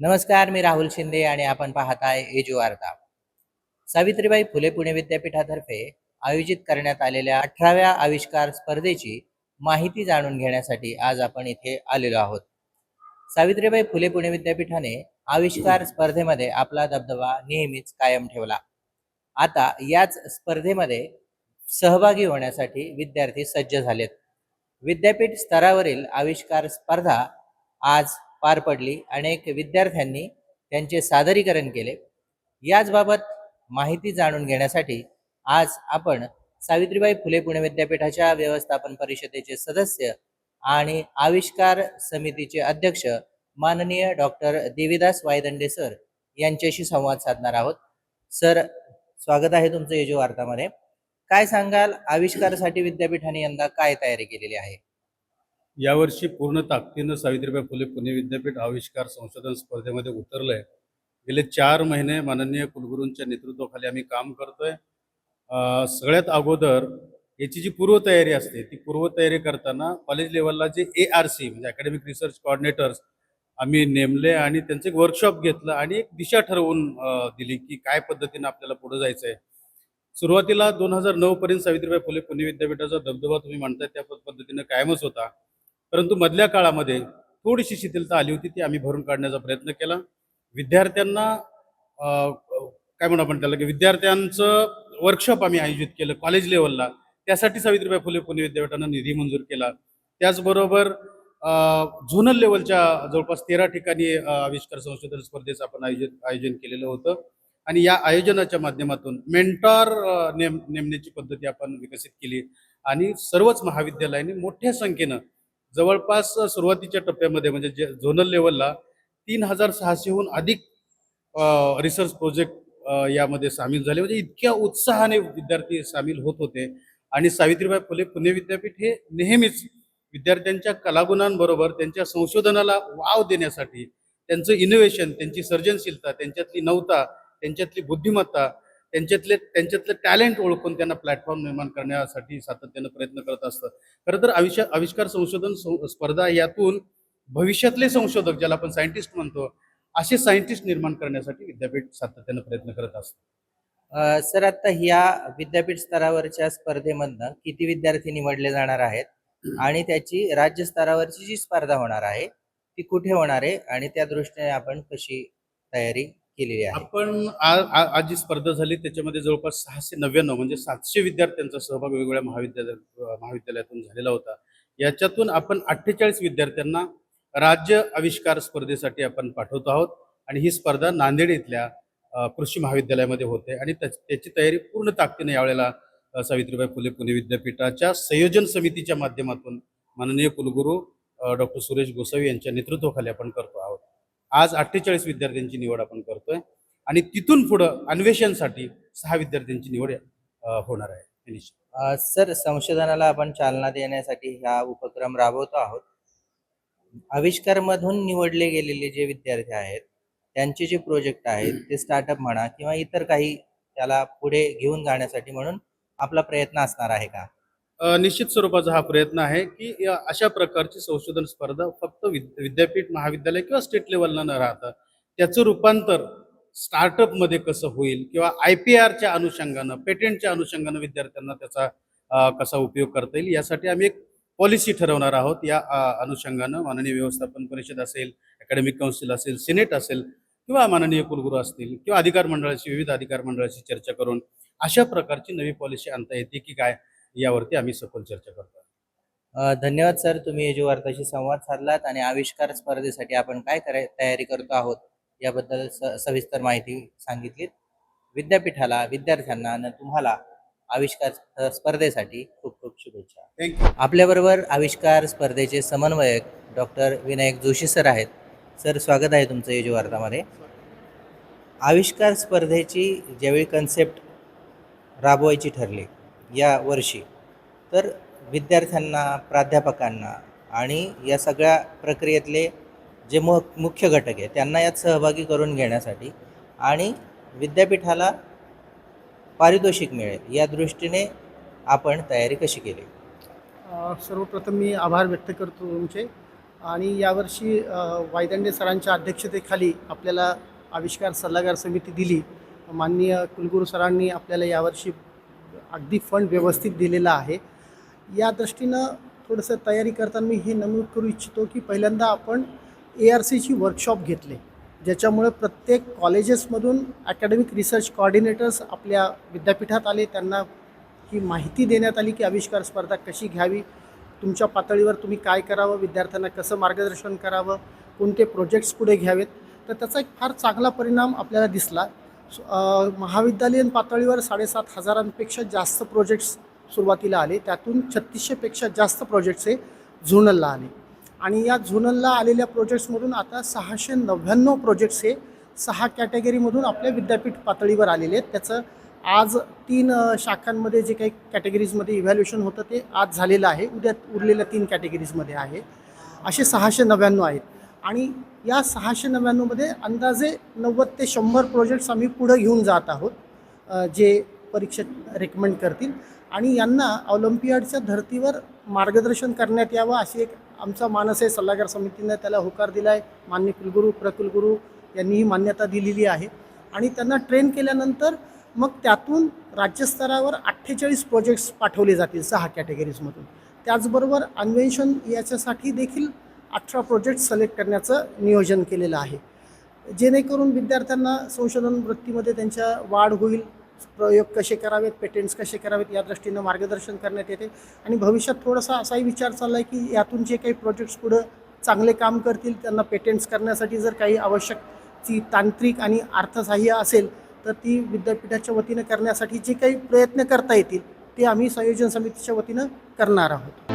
नमस्कार मी राहुल शिंदे आणि आपण पाहत आहे एजू वार्ता. सावित्रीबाई फुले पुणे विद्यापीठातर्फे आयोजित करण्यात आलेल्या अठराव्या आविष्कार स्पर्धेची माहिती जाणून घेण्यासाठी आज आपण इथे आलेलो आहोत. सावित्रीबाई फुले पुणे विद्यापीठाने आविष्कार स्पर्धेमध्ये आपला दबदबा नेहमीच कायम ठेवला. आता याच स्पर्धेमध्ये सहभागी होण्यासाठी विद्यार्थी सज्ज झालेत. विद्यापीठ स्तरावरील आविष्कार स्पर्धा आज पार पडली. अनेक विद्यार्थ्यांनी त्यांचे सादरीकरण केले. याचबाबत माहिती जाणून घेण्यासाठी आज आपण सावित्रीबाई फुले पुणे विद्यापीठाच्या व्यवस्थापन परिषदेचे सदस्य आणि आविष्कार समितीचे अध्यक्ष माननीय डॉक्टर देविदास वायदंडे सर यांच्याशी संवाद साधणार आहोत. सर स्वागत आहे तुमचं येजो वार्तामध्ये. काय सांगाल? आविष्कारासाठी विद्यापीठाने यंदा काय तयारी केलेली आहे? यावर्षी पूर्ण ताकदीनं सावित्रीबाई फुले पुणे विद्यापीठ आविष्कार संशोधन स्पर्धेमध्ये उतरलंय. गेले चार महिने माननीय कुलगुरूंच्या नेतृत्वाखाली आम्ही काम करतोय. सगळ्यात अगोदर याची जी पूर्वतयारी असते ती पूर्वतयारी करताना कॉलेज लेवलला जे ए आर सी म्हणजे अकॅडमिक रिसर्च कॉर्डिनेटर्स आम्ही नेमले आणि त्यांचं एक वर्कशॉप घेतलं आणि एक दिशा ठरवून दिली की काय पद्धतीनं आपल्याला पुढे जायचं आहे सुरुवातीला दोन हजार नऊ पर्यंत सावित्रीबाई फुले पुणे विद्यापीठाचा दबदबा तुम्ही म्हणताय त्या पद्धतीनं कायमच होता. परंतु मधल्या काळामध्ये थोडीशी शिथिलता आली होती ती आम्ही भरून काढण्याचा प्रयत्न केला. विद्यार्थ्यांना काय म्हणू आपण त्याला की विद्यार्थ्यांचं वर्कशॉप आम्ही आयोजित केलं कॉलेज लेवलला त्यासाठी सावित्रीबाई फुले पुणे विद्यापीठानं निधी मंजूर केला. त्याचबरोबर झोनल लेवलच्या जवळपास तेरा ठिकाणी आविष्कार संशोधन स्पर्धेचं आपण आयोजित आयोजन केलेलं होतं. आणि या आयोजनाच्या माध्यमातून मेंटॉर नेम नेमण्याची पद्धती आपण विकसित केली. आणि सर्वच महाविद्यालयाने मोठ्या संख्येनं जवळपास सुरुवातीच्या टप्प्यामध्ये म्हणजे जे झोनल लेवलला तीन हजार सहाशेहून अधिक रिसर्च प्रोजेक्ट यामध्ये सामील झाले. म्हणजे इतक्या उत्साहाने विद्यार्थी सामील होत होते. आणि सावित्रीबाई फुले पुणे विद्यापीठ हे नेहमीच विद्यार्थ्यांच्या कलागुणांबरोबर त्यांच्या संशोधनाला वाव देण्यासाठी त्यांचं इनोव्हेशन त्यांची सर्जनशीलता त्यांच्यातली नवता त्यांच्यातली बुद्धिमत्ता त्यांच्यातले त्यांच्यातलं टॅलेंट ओळखून त्यांना प्लॅटफॉर्म निर्माण करण्यासाठी सातत्यानं प्रयत्न करत असतं. खरं तर आविष्कार आविष्कार संशोधन स्पर्धा यातून भविष्यातले संशोधक ज्याला आपण सायंटिस्ट म्हणतो असे सायंटिस्ट निर्माण करण्यासाठी विद्यापीठ सातत्यानं प्रयत्न करत असतं. सर आता ह्या विद्यापीठ स्तरावरच्या स्पर्धेमधनं किती विद्यार्थी निवडले जाणार आहेत? आणि त्याची राज्य स्तरावरची जी स्पर्धा होणार आहे ती कुठे होणार आहे? आणि त्या दृष्टीने आपण कशी तयारी केलेली आहे. आपण आज जी स्पर्धा झाली त्याच्यामध्ये जवळपास सहाशे नव्याण्णव म्हणजे सातशे विद्यार्थ्यांचा सहभाग वेगवेगळ्या महाविद्यालय महाविद्यालयातून झालेला होता. याच्यातून आपण अठ्ठेचाळीस विद्यार्थ्यांना राज्य आविष्कार स्पर्धेसाठी आपण पाठवतो आहोत. आणि ही स्पर्धा नांदेड इथल्या कृषी महाविद्यालयामध्ये होते. आणि त्याची तयारी पूर्ण ताकदीने यावेळेला सावित्रीबाई फुले पुणे विद्यापीठाच्या संयोजन समितीच्या माध्यमातून माननीय कुलगुरू डॉक्टर सुरेश गोसावी यांच्या नेतृत्वाखाली आपण करतो आहोत. आज अठ्ठेचाळीस विद्यार्थ्यांची निवड आपण करतोय. आणि तिथून पुढं अन्वेषणसाठी सहा विद्यार्थ्यांची निवड होणार आहे. सर संशोधनाला आपण चालना देण्यासाठी हा उपक्रम राबवतो आहोत. आविष्कारमधून निवडले गेलेले जे विद्यार्थी आहेत त्यांचे जे प्रोजेक्ट आहेत ते स्टार्टअप म्हणा किंवा इतर काही त्याला पुढे घेऊन जाण्यासाठी म्हणून आपला प्रयत्न असणार आहे का? निश्चित स्वरूपाचा हा प्रयत्न आहे की अशा प्रकारची संशोधन स्पर्धा फक्त विद्यापीठ महाविद्यालय किंवा स्टेट लेवलला न राहता त्याचं रूपांतर स्टार्टअपमध्ये कसं होईल किंवा आय पी आरच्या अनुषंगानं पेटेंटच्या अनुषंगानं विद्यार्थ्यांना त्याचा कसा उपयोग करता येईल यासाठी आम्ही एक पॉलिसी ठरवणार आहोत. या अनुषंगानं माननीय व्यवस्थापन परिषद असेल अकॅडमिक काउन्सिल असेल सिनेट असेल किंवा माननीय कुलगुरू असतील किंवा अधिकार मंडळाशी विविध अधिकार मंडळाशी चर्चा करून अशा प्रकारची नवी पॉलिसी आणता येते की काय? यावरती आम्ही सखोल चर्चा करतो. धन्यवाद सर तुम्ही यजू वार्ताशी संवाद साधलात आणि आविष्कार स्पर्धेसाठी आपण काय कराय तयारी करतो आहोत याबद्दल स सविस्तर माहिती सांगितलीत. विद्यापीठाला विद्यार्थ्यांना आणि तुम्हाला आविष्कार स्प- स्पर्धेसाठी खूप खूप शुभेच्छा. थँक्यू आपल्याबरोबर आविष्कार स्पर्धेचे समन्वयक डॉक्टर विनायक जोशी सर आहेत. सर स्वागत आहे तुमचं यजू वार्तामध्ये. आविष्कार स्पर्धेची ज्यावेळी कन्सेप्ट राबवायची ठरली या वर्षी. तर विद्यार्थ्यांना प्राध्यापकांना आणि या सगळ्या प्रक्रियेतले जे मु मुख्य घटक आहे त्यांना यात सहभागी करून घेण्यासाठी आणि विद्यापीठाला पारितोषिक मिळेल या दृष्टीने आपण तयारी कशी केली? सर्वप्रथम मी आभार व्यक्त करतो तुमचे आणि यावर्षी वायदंडे सरांच्या अध्यक्षतेखाली आपल्याला आविष्कार सल्लागार समिती दिली. माननीय कुलगुरू सरांनी आपल्याला यावर्षी अगदी फंड व्यवस्थित दिलेला आहे. या दृष्टीनं थोडंसं तयारी करताना मी हे नमूद करू इच्छितो की पहिल्यांदा आपण ए आर सीची वर्कशॉप घेतले. ज्याच्यामुळे प्रत्येक कॉलेजेसमधून अकॅडमिक रिसर्च कॉर्डिनेटर्स आपल्या विद्यापीठात आले. त्यांना ही माहिती देण्यात आली की आविष्कार स्पर्धा कशी घ्यावी? तुमच्या पातळीवर तुम्ही काय करावं? विद्यार्थ्यांना कसं मार्गदर्शन करावं? कोणते प्रोजेक्ट्स पुढे घ्यावेत? तर त्याचा एक फार चांगला परिणाम आपल्याला दिसला. महाविद्यालयीन पातळीवर साडेसात हजारांपेक्षा जास्त प्रोजेक्ट्स सुरुवातीला आले. त्यातून छत्तीसशेपेक्षा जास्त प्रोजेक्ट्स हे झोनलला आले. आणि या झोनलला आलेल्या प्रोजेक्ट्समधून आता सहाशे नव्याण्णव प्रोजेक्ट्स हे सहा कॅटेगरीमधून आपल्या विद्यापीठ पातळीवर आलेले आहेत. त्याचं आज तीन शाखांमध्ये जे काही कॅटेगरीजमध्ये इव्हॅल्युएशन होतं ते आज झालेलं आहे. उद्या उरलेल्या तीन कॅटेगरीजमध्ये आहे. असे सहाशे नव्याण्णव आहेत. आणि या सहाशे नव्याण्णवमध्ये अंदाजे नव्वद ते शंभर प्रोजेक्ट्स आम्ही पुढं घेऊन जात आहोत जे परीक्षेत रेकमेंड करतील. आणि यांना ऑलिम्पियाडच्या धर्तीवर मार्गदर्शन करण्यात यावं अशी एक आमचा मानस आहे सल्लागार समितीनं त्याला होकार दिला आहे मान्य कुलगुरू प्रकुलगुरू यांनीही मान्यता दिलेली आहे. आणि त्यांना ट्रेन केल्यानंतर मग त्यातून राज्यस्तरावर अठ्ठेचाळीस प्रोजेक्ट्स पाठवले जातील सहा कॅटेगरीजमधून त्याचबरोबर अन्वेषण याच्यासाठी देखील अठरा प्रोजेक्ट सिलेक्ट करण्याचं नियोजन केलेलं आहे. जेणेकरून विद्यार्थ्यांना संशोधन वृत्तीमध्ये त्यांच्या वाढ होईल प्रयोग कसे करावेत पेटेंट्स कसे करावेत या दृष्टीनं मार्गदर्शन करण्यात येते. आणि भविष्यात थोडासा असाही विचार चालला आहे की यातून जे काही प्रोजेक्ट्स पुढं चांगले काम करतील त्यांना पेटेंट्स करण्यासाठी जर काही आवश्यक ती तांत्रिक आणि अर्थसहाय्य असेल तर ती विद्यापीठाच्या वतीनं करण्यासाठी जे काही प्रयत्न करता येतील ते आम्ही संयोजन समितीच्या वतीनं करणार आहोत.